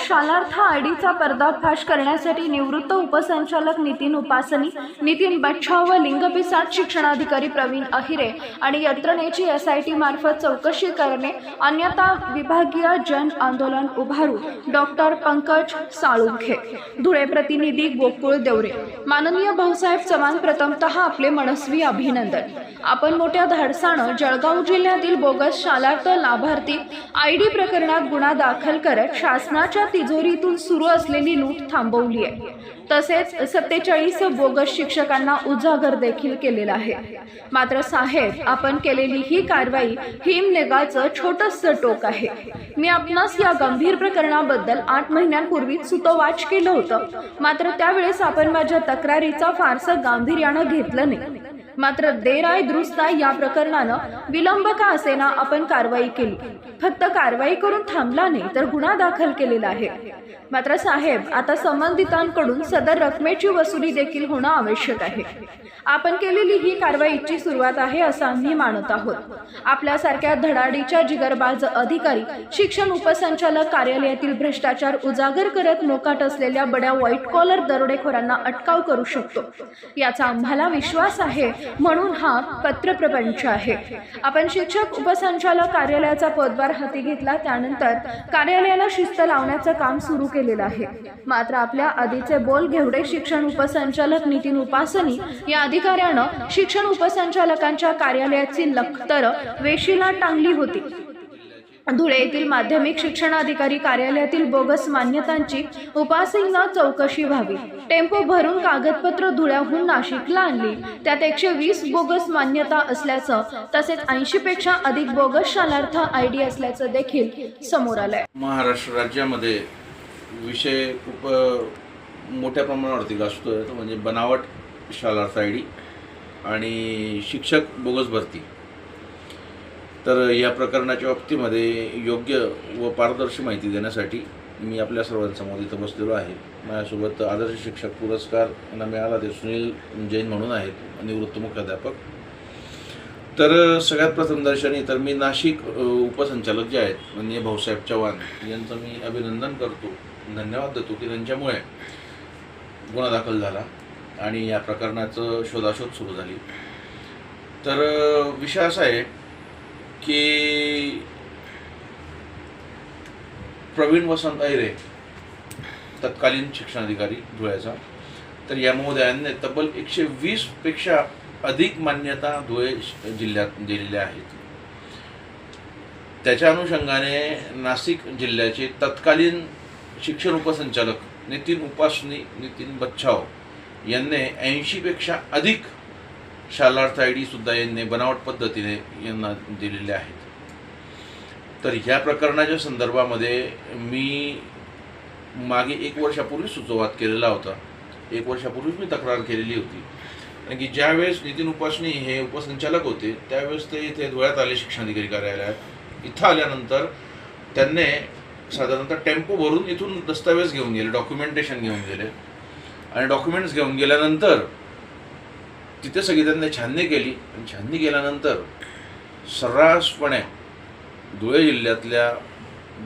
शालार्थ आडीचा पर्दाफाश करण्यासाठी निवृत्त उपसंचालक नितीन उपासनी नितीन बच्छाव व लिंगपिसाट शिक्षणाधिकारी प्रवीण अहिरे आणि यंत्रणेची एस आय टी मार्फत चौकशी करणे अन्यथा विभागीय जन आंदोलन उभारू डॉक्टर पंकज साळुंखे. धुळे प्रतिनिधी गोकुळ देवरे. माननीय भाऊसाहेब चव्हाण प्रथमतः आपले मनस्वी अभिनंदन. आपण मोठ्या धाडसानं जळगाव जिल्ह्यातील बोगस शालार्थ लाभार्थी आय डी प्रकरणात गुन्हा दाखल करत शासनाच्या तिजोरीतून सुरू असलेली लूट थांबवली आहे. तसेच सत्तेचाळीस बोगस शिक्षकांना उजागर देखील केलेला आहे. मात्र साहेब आपण केलेली ही कारवाई हिमनेगाचं छोटंसं टोक आहे. मी आपणास या गंभीर प्रकरणाबद्दल आठ महिन्यांपूर्वीच सुतोवाच केलं होतं. मात्र त्यावेळेस आपण माझ्या तक्रारीचा फारसं गांभीर्यानं घेतलं नाही. मात्र देराय दुरुस्ता या प्रकरणानं विलंब का असेना आपण कारवाई केली? फक्त कारवाई करून थांबला नाही तर गुन्हा दाखल केलेला आहे. मात्र साहेब आता संबंधितांकडून सदर रकमेची वसुली देखील होणं आवश्यक आहे. आपण केलेली ही कारवाईची सुरुवात आहे असं आम्ही मानत आहोत. आपल्यासारख्या धडाडीच्या जिगरबाज अधिकारी शिक्षण उपसंचालक कार्यालयातील भ्रष्टाचार उजागर करत मोकाट असलेल्या बड्या व्हाईट कॉलर दरोडेखोरांना अटकाव करू शकतो. याचा आम्हाला विश्वास आहे म्हणून हा पत्रप्रपंच आहे. आपण शिक्षक उपसंचालक कार्यालयाचा पदभार हाती घेतला त्यानंतर कार्यालयाला शिस्त लावण्याचं काम सुरू केलेलं आहे. मात्र आपल्या आधीचे बोल घेवडे शिक्षण उपसंचालक नितीन उपासनी या अधिकाऱ्यानं शिक्षण उपसंचालकांच्या कार्यालयाची लखतर वेशीला टांगली होती. धुळे येथील माध्यमिक शिक्षणाधिकारी कार्यालयातील बोगस मान्यतांची उपासना चौकशी व्हावी. टेम्पो भरून कागदपत्र धुळ्याहून नाशिकला आणली. त्यात एकशे वीस बोगस मान्यता असल्याचं तसेच ऐंशी पेक्षा अधिक बोगस शालार्थ आय डी असल्याचं देखील समोर आलंय. महाराष्ट्र राज्यामध्ये विषय खूप मोठ्या प्रमाणावरती गाजतोय. तो म्हणजे बनावट शालार्थ आय डी आणि शिक्षक बोगस भरती. तर या प्रकरणाच्या बाबतीमध्ये योग्य व पारदर्शी माहिती देण्यासाठी मी आपल्या सर्वांसमोर इथं बसलेलो आहे. माझ्यासोबत आदर्श शिक्षक पुरस्कार यांना मिळाला ते सुनील जैन म्हणून आहेत निवृत्त मुख्याध्यापक. तर सगळ्यात प्रथम दर्शनी तर मी नाशिक उपसंचालक जे आहेत म्हणजे भाऊसाहेब चव्हाण यांचं मी अभिनंदन करतो धन्यवाद देतो की त्यांच्यामुळे गुन्हा दाखल झाला आणि या प्रकरणाचं शोधाशोध सुरू झाली. तर विषय असा आहे की प्रवीण वसंत अहिरे तत्कालीन शिक्षणाधिकारी धुळ्याचा तर या महोदयांनी तब्बल एकशे वीसपेक्षा अधिक मान्यता धुळे जिल्ह्यात दिलेल्या आहेत. त्याच्या अनुषंगाने नाशिक जिल्ह्याचे तत्कालीन शिक्षण उपसंचालक नितीन उपासनी नितीन बच्छाव यांनी ऐंशीपेक्षा अधिक शालार्थ आय सुद्धा यांनी बनावट पद्धतीने यांना दिलेले आहेत. तर ह्या प्रकरणाच्या संदर्भामध्ये मी मागे एक वर्षापूर्वी सुचोवाद केलेला होता. एक वर्षापूर्वीच मी तक्रार केलेली होती. कारण की ज्यावेळेस नितीन उपासनी हे उपसंचालक होते त्यावेळेस ते इथे धुळ्यात आले शिक्षणाधिकारी कार्यालयात. इथं आल्यानंतर त्यांनी साधारणतः टेम्पो भरून इथून दस्तावेज घेऊन गेले डॉक्युमेंटेशन घेऊन गेले. आणि डॉक्युमेंट्स घेऊन गेल्यानंतर तिथे सगळी त्यांनी छाननी केली. आणि छाननी केल्यानंतर सर्रासपणे धुळे जिल्ह्यातल्या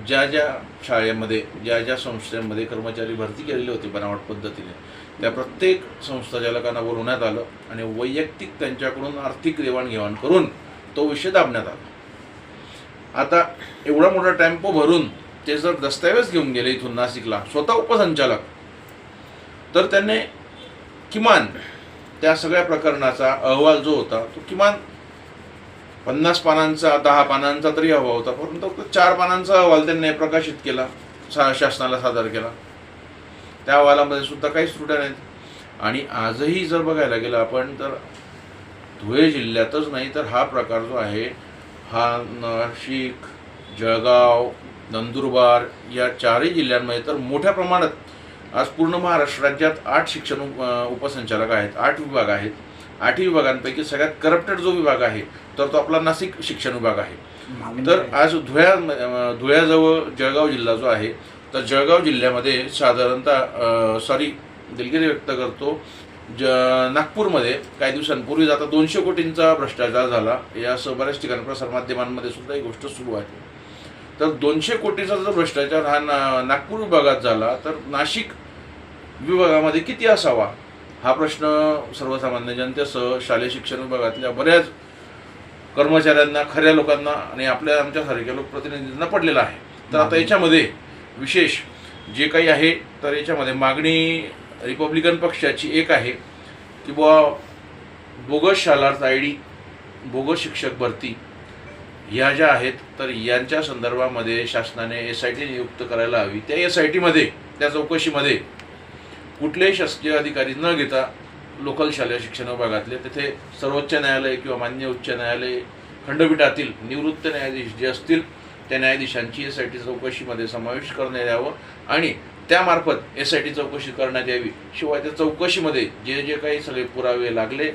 ज्या ज्या शाळेमध्ये ज्या ज्या संस्थेमध्ये कर्मचारी भरती केलेले होते बनावट पद्धतीने त्या प्रत्येक संस्थाचालकांना बोलवण्यात आलं आणि वैयक्तिक त्यांच्याकडून आर्थिक देवाणघेवाण करून तो विषय दाबण्यात आला. आता एवढा मोठा टेम्पो भरून ते जर दस्तऐवज घेऊन गेले इथून नाशिकला स्वतः उपसंचालक तर त्यांनी किमान त्या सगळ्या प्रकरणाचा अहवाल जो होता तो किमान पन्नास पानांचा दहा पानांचा तरी हवा होता. परंतु फक्त चार पानांचा अहवाल त्यांनी प्रकाशित केला शा शासनाला सादर केला. त्या अहवालामध्ये सुद्धा काहीच त्रुट्या नाहीत. आणि आजही जर बघायला गेलं आपण तर धुळे जिल्ह्यातच नाही तर हा प्रकार जो आहे हा नाशिक जळगाव नंदुरबार या चारही जिल्ह्यांमध्ये तर मोठ्या प्रमाणात आज पूर्ण महाराष्ट्र राज्यात आठ शिक्षण उप उपसंचालक आहेत आठ विभाग आहेत. आठही विभागांपैकी सगळ्यात करप्टेड जो विभाग आहे तर तो आपला नाशिक शिक्षण विभाग आहे. तर आज धुळ्या धुळ्याजवळ जळगाव जिल्हा जो आहे तर जळगाव जिल्ह्यामध्ये साधारणतः सॉरी दिलगिरी व्यक्त करतो ज नागपूरमध्ये काही दिवसांपूर्वी आता दोनशे कोटींचा भ्रष्टाचार झाला. या असं बऱ्याच ठिकाणी प्रसारमाध्यमांमध्ये सुद्धा ही गोष्ट सुरू आहे. तर दोनशे कोटीचा जर भ्रष्टाचार हा ना नागपूर विभागात झाला तर नाशिक विभागामध्ये किती असावा? हा प्रश्न सर्वसामान्य जनतेसह शालेय शिक्षण विभागातल्या बऱ्याच कर्मचाऱ्यांना खऱ्या लोकांना आणि आपल्या आमच्यासारख्या लोकप्रतिनिधींना पडलेला आहे. तर आता याच्यामध्ये विशेष जे काही आहे तर याच्यामध्ये मागणी रिपब्लिकन पक्षाची एक आहे की बुवा bogus Shalarth I D bogus शिक्षक भरती ह्या ज्या आहेत तर यांच्या संदर्भामध्ये शासनाने एस आय टी नियुक्त करायला हवी. त्या एस आय टीमध्ये त्या चौकशीमध्ये कुठलेही शासकीय अधिकारी न घेता लोकल शालेय शिक्षण विभागातले तिथे सर्वोच्च न्यायालय किंवा मान्य उच्च न्यायालय खंडपीठातील निवृत्त न्यायाधीश जे असतील त्या न्यायाधीशांची एस आय टी चौकशीमध्ये समावेश करण्यात यावं आणि त्यामार्फत एस आय टी चौकशी करण्यात यावी. शिवाय त्या चौकशीमध्ये जे जे काही सगळे पुरावे लागले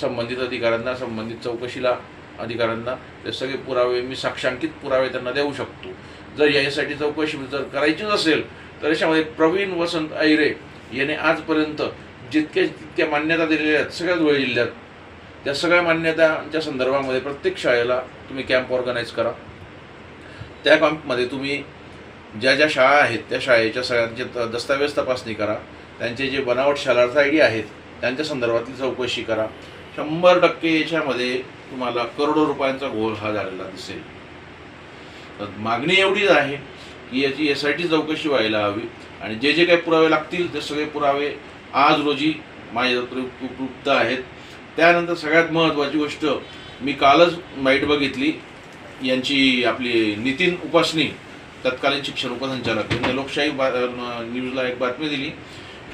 संबंधित अधिकाऱ्यांना संबंधित चौकशीला अधिकाऱ्यांना ते सगळे पुरावे मी साक्षांकित पुरावे त्यांना देऊ शकतो. जर या एस आय टी चौकशी जर करायचीच असेल तर याच्यामध्ये प्रवीण वसंत ऐरे याने आजपर्यंत जितक्या जितक्या मान्यता दिलेल्या आहेत सगळ्या धुळे जिल्ह्यात त्या सगळ्या मान्यतांच्या संदर्भामध्ये प्रत्येक शाळेला तुम्ही कॅम्प ऑर्गनाईज करा. त्या कॅम्पमध्ये तुम्ही ज्या ज्या शाळा आहेत त्या शाळेच्या सगळ्यांचे त- दस्तावेज तपासणी करा. त्यांचे जे बनावट शालार्थ आय डी आहेत त्यांच्या संदर्भातली चौकशी करा. शंभर टक्के याच्यामध्ये तुम्हाला करोडो रुपयांचा घोळ हा झालेला दिसेल. तर मागणी एवढीच आहे की याची एस आय टी चौकशी व्हायला हवी. आणि जे जे काही पुरावे लागतील ते सगळे पुरावे आज रोजी माझ्या उपलब्ध आहेत. त्यानंतर सगळ्यात महत्त्वाची गोष्ट मी कालच माईट बघितली. यांची आपली नितीन उपासनी तत्कालीन शिक्षण उपसंचालक यांनी लोकशाही बा न्यूजला एक बातमी दिली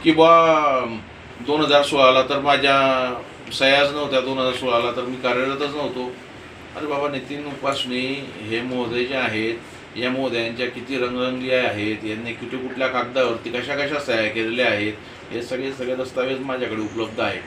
की बा दोन हजार सोळाला तर माझ्या सयाज नव्हत्या दोन हजार सोळाला तर मी कार्यरतच नव्हतो. अरे बाबा नितीन उपासनी हे महोदय जे आहेत या महोदयांच्या किती रंगरंगी आहेत यांनी किती कुठल्या कागदावरती कशा कशा सह्या केलेल्या आहेत हे सगळे सगळे दस्तावेज माझ्याकडे उपलब्ध आहे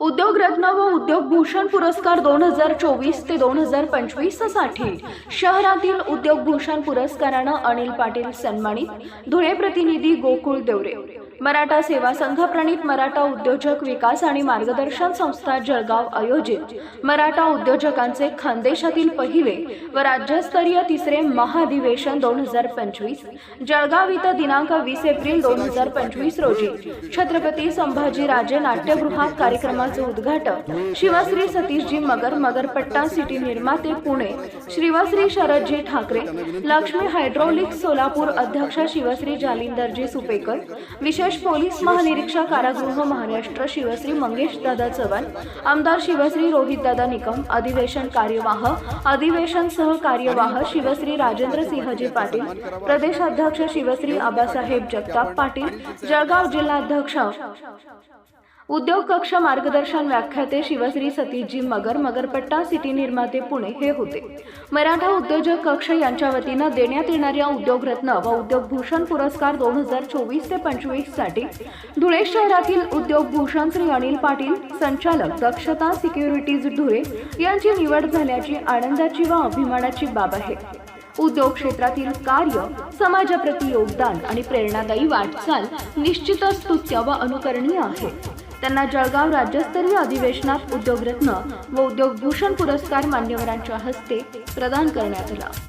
उद्योगरत्न व उद्योग भूषण पुरस्कार दोन हजार चोवीस ते दोन हजार पंचवीससाठी शहरातील उद्योग भूषण पुरस्कारानं अनिल पाटील सन्मानित धुळे प्रतिनिधी गोकुळ देवरे. मराठा सेवा संघ प्रणित मराठा उद्योजक विकास आणि मार्गदर्शन संस्था जळगाव आयोजित मराठा उद्योजकांचे खानदेशातील पहिले व राज्यस्तरीय तिसरे महाधिवेशन दोन हजार पंचवीस जळगाव इथं दिनांक वीस एप्रिल दोन हजार पंचवीस रोजी छत्रपती संभाजीराजे नाट्यगृहात कार्यक्रमाचे उद्घाटन शिवश्री सतीशजी मगर मगरपट्टा सिटी निर्माते पुणे श्रीवश्री शरदजी ठाकरे लक्ष्मी हायड्रोलिक सोलापूर अध्यक्ष शिवश्री जालिंदरजी सुपेकर विशेष पोलीस महानिरीक्षक कारागृह महाराष्ट्र शिवश्री मंगेश दादा चव्हाण आमदार शिवश्री रोहितदादा निकम अधिवेशन कार्यवाह अधिवेशन सह कार्यवाह शिवश्री राजेंद्र सिंहजी पाटील प्रदेशाध्यक्ष शिवश्री आबासाहेब जगताप पाटील जळगाव जिल्हाध्यक्ष उद्योग कक्ष मार्गदर्शन व्याख्याते शिवश्री सतीशजी मगर मगरपट्टा सिटी निर्माते पुणे हे होते. मराठा उद्योजक कक्ष यांच्या वतीनं देण्यात येणाऱ्या उद्योगरत्न व उद्योग भूषण पुरस्कार दोन हजार चोवीस ते पंचवीससाठी धुळे शहरातील उद्योग भूषण श्री अनिल पाटील संचालक दक्षता सिक्युरिटीज धुळे यांची निवड झाल्याची आनंदाची व अभिमानाची बाब आहे. उद्योग क्षेत्रातील कार्य समाजाप्रती योगदान आणि प्रेरणादायी वाटचाल निश्चितच स्तुत्य व अनुकरणीय आहे. त्यांना जळगाव राज्यस्तरीय अधिवेशनात उद्योगरत्न व उद्योग भूषण पुरस्कार मान्यवरांच्या हस्ते प्रदान करण्यात आला.